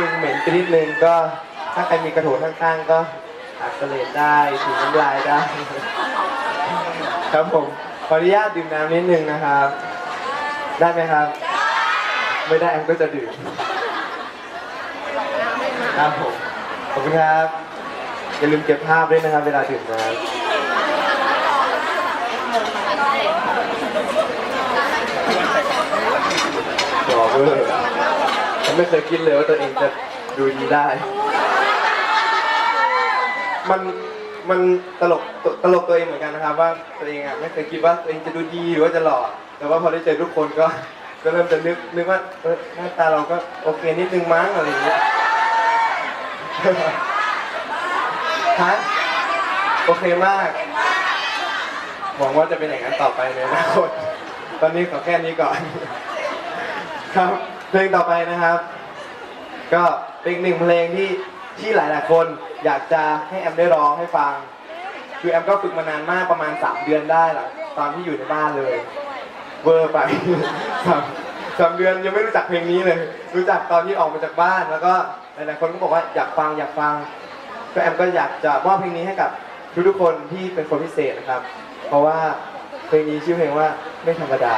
นึงเหม็นไปนิดนึงก็ถ้าใครมีกระโถนข้างๆก็อักเสเลดได้ถูน้ำลายได้ ครับผมขออนุญาตดื่มน้ำนิดนึงนะครับ ได้ไหมครับ ไม่ได้แอมก็จะดื่มครับผมขอบคุณครับอย่าลืมเก็บภาพด้วยนะครับ เวลาดื่มน้ำบอกเลย ไม่เคยคิดเลยว่าตัวเองจะดูดีได้ มันมันตลกตลกตัวเองเหมือนกันนะครับ ว่าตัวเองอะไม่เคยคิดว่าตัวเองจะดูดีหรือว่าจะหล่อแต่ว่าพอได้เจอทุกคนก็ก็เริ่มจะนึกนึกว่าเออหน้าตาเราก็โอเคนิดนึงมั้งอะไรอย่างเงี้ยฮะโอเคมากหวังว่าจะเป็นอย่างนั้นต่อไปในอนาคตตอนนี้ขอแค่นี้ก่อน ครับ เพลงต่อไปนะครับ ก็เป็นอีกหนึ่งเพลงที่ที่หลายๆคนอยากจะให้แอมได้ร้องให้ฟัง คือแอมก็ฝึกมานานมากประมาณ 3 เดือนได้หละตอนที่อยู่ในบ้านเลยเวอร์ไป สามสามเดือนยังไม่รู้จักเพลงนี้เลย รู้จักตอนที่ออกมาจากบ้านแล้วก็หลายๆคนก็บอกว่าอยากฟังอยากฟัง ก็แอมก็อยากจะมอบเพลงนี้ให้กับทุกๆคนที่เป็นคนพิเศษนะครับ เพราะว่าเพลงนี้ชื่อเพลงว่าไม่ธรรมดา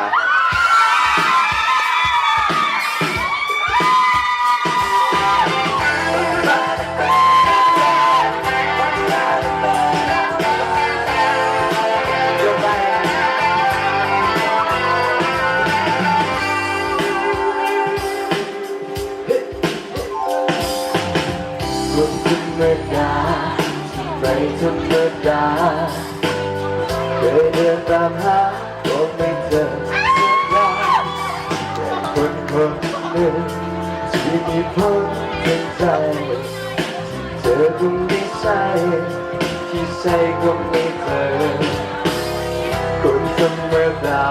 ธรรมดาเคยเดินตามหาก็ไม่เจอสักอย่างแต่คนคนหนึ่งที่มีพ้นเป็นใจเธอคงไม่ใช่ที่ใช่ก็ไม่เจอคนธรรมดา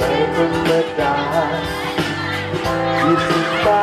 ที่ไม่ธรรมดาที่สุดฟ้า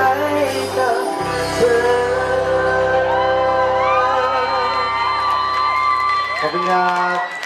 ขอบคุณครับ